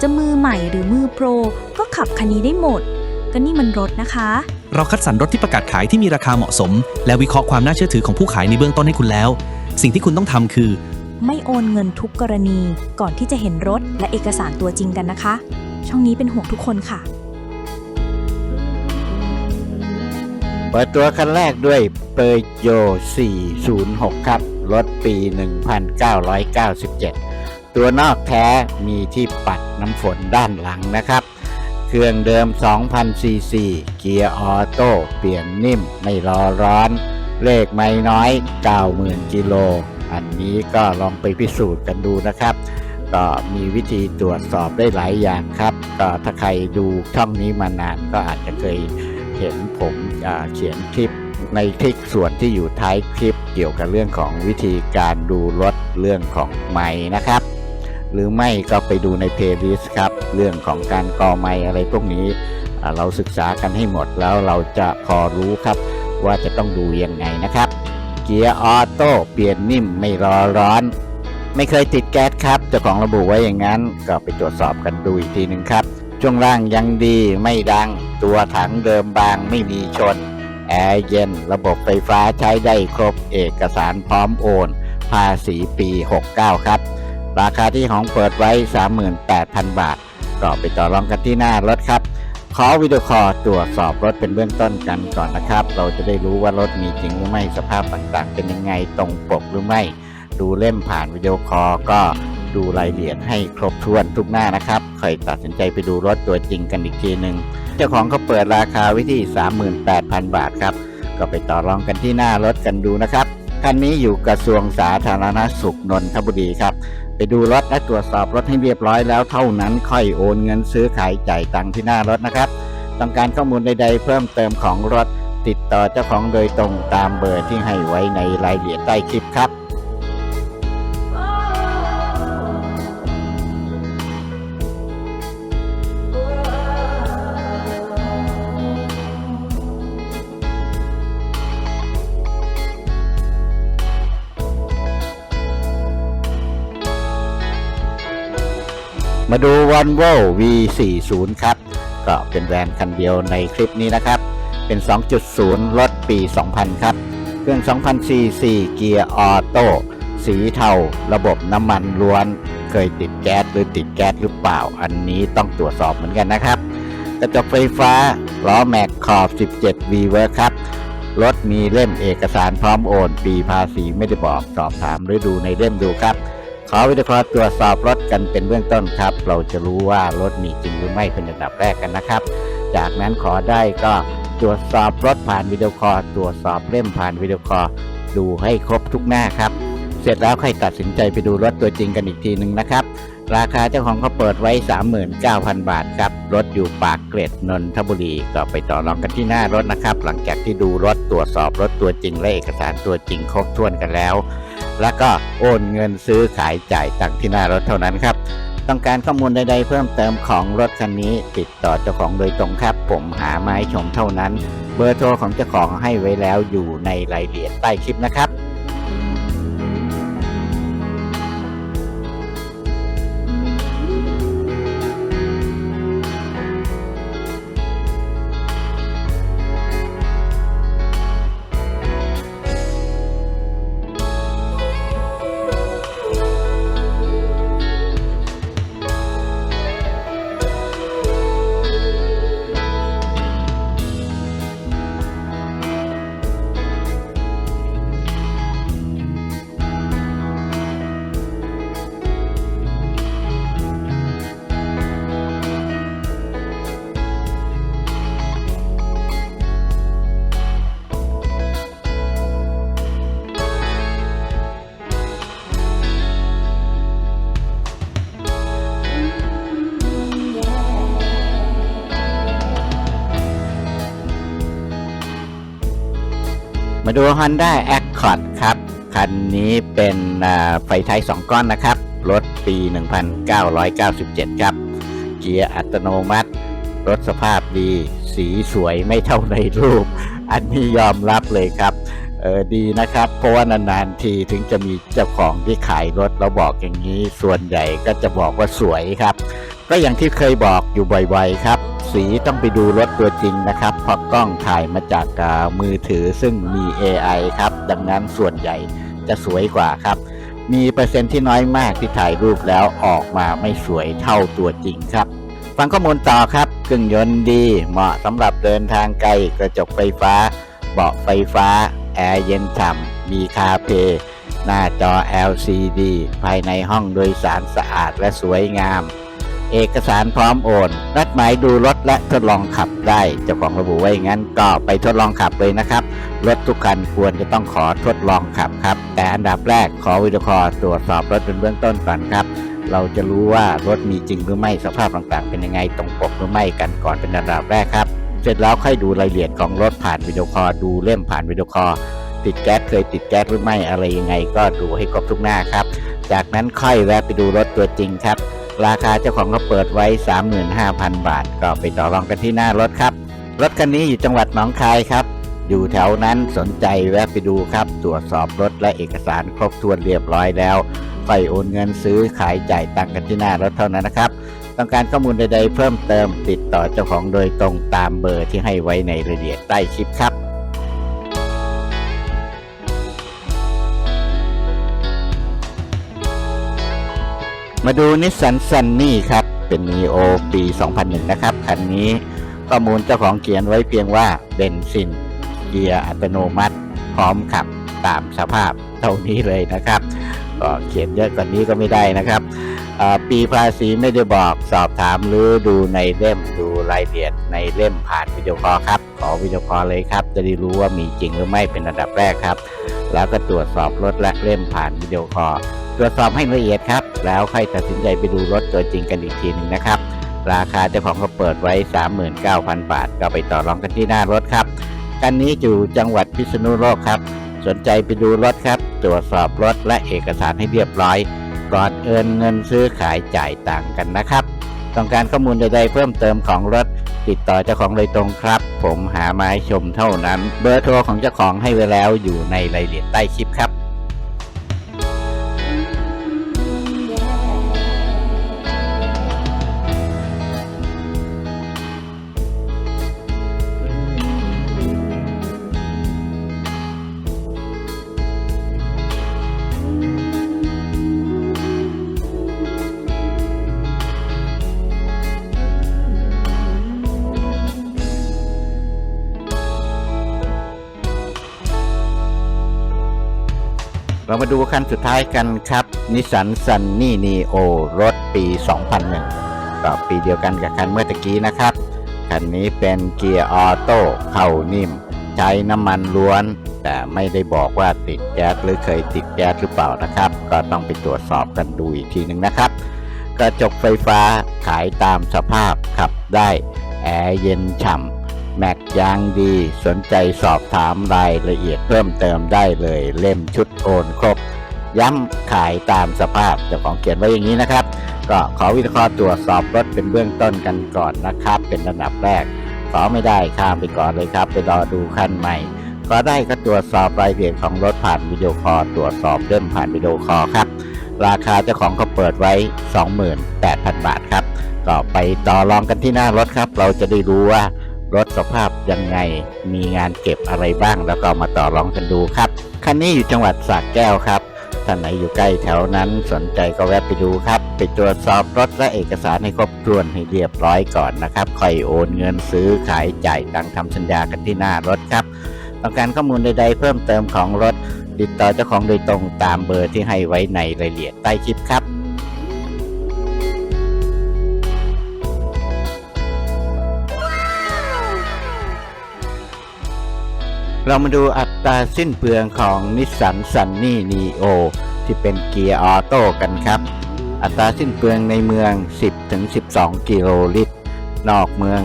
จะมือใหม่หรือมือโปร ก็ขับคันนี้ได้หมด ก็นี่มันรถนะคะ เราคัดสรรรถที่ประกาศขายที่มีราคาเหมาะสม และวิเคราะห์ความน่าเชื่อถือของผู้ขายในเบื้องต้นให้คุณแล้ว สิ่งที่คุณต้องทำคือ ไม่โอนเงินทุกกรณีก่อนที่จะเห็นรถและเอกสารตัวจริงกันนะคะ ช่องนี้เป็นห่วงทุกคนค่ะ เปิดตัวคันแรกด้วยเปอร์โย406 ครับ รถปี 1997 ตัวนอกแท้มีที่ปัดน้ำฝนด้านหลังนะครับ เครื่องเดิม 2,000 ซีซี เกียร์ออโต้เปลี่ยนนิ่มไม่รอร้อน เลขไม่น้อย 90,000 กิโล อันนี้ก็ลองไปพิสูจน์กันดูนะครับ ก็มีวิธีตรวจสอบได้หลายอย่างครับ ก็ถ้าใครดูช่องนี้มานานก็อาจจะเคยเห็นผมเขียนคลิปในคลิปส่วนที่อยู่ท้ายคลิปเกี่ยวกับเรื่องของวิธีการดูรถเรื่องของไม้นะครับ หรือไม่ก็ไปดูในเพลย์ลิสต์ครับ เรื่องของการกอไม้อะไรพวกนี้เราศึกษากันให้หมดแล้วเราจะพอรู้ครับ ว่าจะต้องดูยังไงนะครับ เกียร์ออโต้เปลี่ยนนิ่มไม่รอร้อน ไม่เคยติดแก๊สครับเจ้าของระบุไว้อย่างนั้น ก็ไปตรวจสอบกันดูอีกทีหนึ่งครับช่วงล่างยังดีไม่ดัง ตัวถังเดิมบางไม่มีชน แอร์เย็น ระบบไฟฟ้าใช้ได้ครบเอกสารพร้อมโอน ภาษีปี 69 ครับ ราคาที่ของเปิดไว้ 38,000 บาทก็ไปต่อรองกันที่หน้ารถครับ ขอวิดีโอคอลตรวจสอบรถเป็นเบื้องต้นกันก่อนนะครับ เราจะได้รู้ว่ารถมีจริงหรือไม่สภาพต่างๆ เป็นยังไงตรงปกหรือไม่ ดูเล่มผ่านวิดีโอคอลก็ดูรายละเอียดให้ครบถ้วนทุกหน้านะครับค่อยตัดสินใจไปดูรถตัวจริงกันอีกทีหนึ่งเจ้าของเขาเปิดราคาไว้ที่ 38,000 บาทครับ ก็ไปต่อรองกันที่หน้ารถกันดูนะครับ คันนี้อยู่กระทรวงสาธารณสุขนนทบุรีครับ ไปดูรถและตรวจสอบรถให้เรียบร้อยแล้วเท่านั้นค่อยโอนเงินซื้อขายจ่ายตังค์ที่หน้ารถนะครับ ต้องการข้อมูลใด ๆ เพิ่มเติมของรถติดต่อเจ้าของโดยตรงตามเบอร์ที่ให้ไว้ในรายละเอียดใต้คลิปครับ มาดู Volvo V40 ครับ ก็เป็นแบรนด์คันเดียวในคลิปนี้นะครับ เป็น 2.0 รถปี 2000 ครับ เครื่อง 2000 cc เกียร์ออโต้สีเทา ระบบน้ำมันล้วน เคยติดแก๊สหรือติดแก๊สหรือเปล่า อันนี้ต้องตรวจสอบเหมือนกันนะครับ กระจกไฟฟ้า ล้อแม็กขอบ 17 v w o r ครับ รถมีเล่มเอกสารพร้อมโอน ปีภาษีไม่ได้บอก สอบถามหรือดูในเล่มดูครับ ขอวิดีโอคอลตรวจสอบรถกันเป็นเบื้องต้นครับ เราจะรู้ว่ารถมีจริงหรือไม่เป็นอันดับแรกกันนะครับ จากนั้นขอได้ก็ตรวจสอบรถผ่านวิดีโอคอลตรวจสอบเล่มผ่านวิดีโอคอลดูให้ครบทุกหน้าครับ เสร็จแล้วค่อยตัดสินใจไปดูรถตัวจริงกันอีกทีหนึ่งนะครับ ราคาเจ้าของเขาเปิดไว้ 39,000 บาทครับ รถอยู่ปากเกร็ดนนทบุรีก็ไปต่อรองกันที่หน้ารถนะครับ หลังจากที่ดูรถตรวจสอบรถตัวจริงและเอกสารตัวจริงครบถ้วนกันแล้ว แล้วก็โอนเงินซื้อขายจ่ายตังที่หน้ารถเท่านั้นครับ ต้องการข้อมูลใดๆเพิ่มเติมของรถคันนี้ ติดต่อเจ้าของโดยตรงครับ ผมหาไม้ชมเท่านั้น เบอร์โทรของเจ้าของให้ไว้แล้วอยู่ในรายละเอียดใต้คลิปนะครับ มาดู Honda Accord ครับ คันนี้เป็นไฟท้าย2 ก้อนนะครับ รถปี 1997 ครับ เกียร์อัตโนมัติ รถสภาพดี สีสวยไม่เท่าในรูป อันนี้ยอมรับเลยครับ เออดีนะครับ เพราะว่านานๆทีถึงจะมีเจ้าของที่ขายรถเราบอกอย่างนี้ ส่วนใหญ่ก็จะบอกว่าสวยครับ ก็อย่างที่เคยบอกอยู่บ่อยๆครับ สีต้องไปดูรถตัวจริงนะครับเพราะกล้องถ่ายมาจากอ่ามือถือซึ่งมี AI ครับ ดังนั้นส่วนใหญ่จะสวยกว่าครับ มีเปอร์เซ็นต์ที่น้อยมากที่ถ่ายรูปแล้วออกมาไม่สวยเท่าตัวจริงครับ ฟังข้อมูลต่อครับเครื่องยนต์ดีเหมาะสำหรับเดินทางไกลกระจกไฟฟ้า เบาะไฟฟ้า แอร์เย็นฉ่ำมีคาเพหน้าจอ LCD ภายในห้องโดยสารสะอาดและสวยงาม เอกสารพร้อมโอน นัดหมายดูรถและทดลองขับได้เจ้าของระบุไว้อย่างนั้นก็ไปทดลองขับเลยนะครับ รถทุกคันควรจะต้องขอทดลองขับครับ แต่อันดับแรกขอวิดีโอคอลตรวจสอบรถเป็นเบื้องต้นก่อนครับ เราจะรู้ว่ารถมีจริงหรือไม่สภาพต่างๆ เป็นยังไงตรงปกหรือไม่กันก่อนเป็นอันดับแรกครับ เสร็จแล้วค่อยดูรายละเอียดของรถผ่านวิดีโอคอลดูเล่มผ่านวิดีโอคอลติดแก๊สเคยติดแก๊สหรือไม่อะไรยังไง ก็ดูให้ครบทุกหน้าครับ จากนั้นค่อยแวะไปดูรถตัวจริงครับ ราคาเจ้าของเขาเปิดไว้ 35,000 บาท ก็ไปต่อรองกันที่หน้ารถครับ รถคันนี้อยู่จังหวัดหนองคายครับ อยู่แถวนั้นสนใจแวะไปดูครับ ตรวจสอบรถและเอกสารครบถ้วนเรียบร้อยแล้วค่อยโอนเงินซื้อขายจ่ายตังค์กันที่หน้ารถเท่านั้นนะครับ ต้องการข้อมูลใดๆเพิ่มเติมติดต่อเจ้าของโดยตรงตามเบอร์ที่ให้ไว้ในรายละเอียดใต้คลิปครับ มาดูนิสสันซันนี่ครับ เป็น Neo ปี 2001 นะครับ คันนี้ข้อมูลเจ้าของเขียนไว้เพียงว่าเบนซินเกียร์อัตโนมัติ พร้อมขับตามสภาพเท่านี้เลยนะครับก็เขียนเยอะกว่านี้ก็ไม่ได้นะครับ ปีภาษีไม่ได้บอกสอบถามหรือดูในเล่มดูรายละเอียดในเล่มผ่านวิดีโอคอลครับ ขอวิดีโอคอลเลยครับ จะได้รู้ว่ามีจริงหรือไม่เป็นอันดับแรกครับ แล้วก็ตรวจสอบรถและเล่มผ่านวิดีโอคอลตรวจสอบให้ละเอียดครับ แล้วค่อยตัดสินใจไปดูรถตัวจริงกันอีกทีหนึ่งนะครับ ราคาเจ้าของเขาเปิดไว้ 39,000 บาท ก็ไปต่อรองกันที่หน้ารถครับคันนี้อยู่จังหวัดพิษณุโลกครับ สนใจไปดูรถครับ ตรวจสอบรถและเอกสารให้เรียบร้อยก่อนเอินเงินซื้อขายจ่ายต่างกันนะครับ ต้องการข้อมูลใดๆเพิ่มเติมของรถ ติดต่อเจ้าของโดยตรงครับ ผมหาไม้ชมเท่านั้น เบอร์โทรของเจ้าของให้ไว้แล้วอยู่ในรายละเอียดใต้คลิปครับ เรามาดูคันสุดท้ายกันครับนิสสันซันนี่นีโอรถปี 2001ก็ปีเดียวกันกับคันเมื่อตะกี้นะครับ คันนี้เป็นเกียร์ออโต้เข้านิ่ม ใช้น้ำมันล้วน แต่ไม่ได้บอกว่าติดแก๊สหรือเคยติดแก๊สหรือเปล่านะครับ ก็ต้องไปตรวจสอบกันดูอีกทีหนึ่งนะครับกระจกไฟฟ้าขายตามสภาพขับได้แอร์เย็นฉ่ำ แม็กยางดี สนใจสอบถามรายละเอียดเพิ่มเติมได้เลย เล่มชุดโอนครบ ย้ำขายตามสภาพเจ้าของเขียนไว้อย่างนี้นะครับ ก็ขอวิเคราะห์ตรวจสอบรถเป็นเบื้องต้นกันก่อนนะครับ เป็นระดับแรก ขอไม่ได้ข้ามไปก่อนเลยครับ ไปรอดูคันใหม่ก็ได้ก็ตรวจสอบรายละเอียดของรถผ่านวิดีโอคอลตรวจสอบเล่มผ่านวิดีโอคอลครับ ราคาเจ้าของเขาเปิดไว้ 28,000 บาทครับ ก็ไปต่อรองกันที่หน้ารถครับ เราจะได้รู้ว่า รถสภาพยังไง มีงานเก็บอะไรบ้าง แล้วก็มาต่อรองกันดูครับ คันนี้อยู่จังหวัดสระแก้วครับท่านไหนอยู่ใกล้แถวนั้นสนใจก็แวะไปดูครับ ไปตรวจสอบรถและเอกสารให้ครบถ้วนให้เรียบร้อยก่อนนะครับค่อยโอนเงินซื้อขายจ่ายตังทำสัญญากันที่หน้ารถครับต้องการข้อมูลใดๆเพิ่มเติมของรถ ติดต่อเจ้าของโดยตรงตามเบอร์ที่ให้ไว้ในรายละเอียดใต้คลิปครับ เรามาดูอัตราสิ้นเปลืองของนิสสันซันนี่นีโอที่เป็นเกียร์ออโต้กันครับ อัตราสิ้นเปลืองในเมือง 10-12 กิโลลิตร นอกเมือง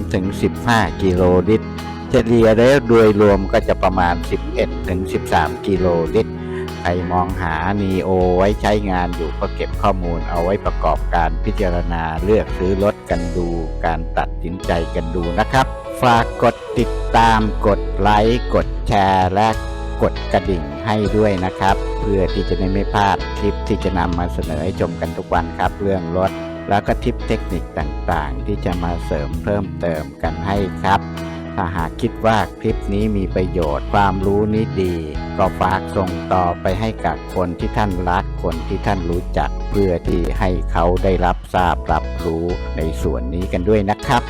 13-15 กิโลลิตรเฉลี่ยแล้วโดยรวมก็จะประมาณ 11-13 กิโลลิตร ใครมองหา Neo ไว้ใช้งานอยู่ก็เก็บข้อมูลเอาไว้ประกอบการพิจารณาเลือกซื้อรถกันดูการตัดสินใจกันดูนะครับ ฝากกดติดตามกดไลค์กดแชร์และกดกระดิ่งให้ด้วยนะครับ เพื่อที่จะได้ไม่พลาดคลิปที่จะนำมาเสนอให้ชมกันทุกวันครับ เรื่องรถแล้วก็ทิปเทคนิคต่างๆ ที่จะมาเสริมเพิ่มเติมกันให้ครับ ถ้าหากคิดว่าคลิปนี้มีประโยชน์ความรู้นี้ดี ก็ฝากส่งต่อไปให้กับคนที่ท่านรักคนที่ท่านรู้จัก เพื่อที่ให้เขาได้รับทราบรับรู้ในส่วนนี้กันด้วยนะครับ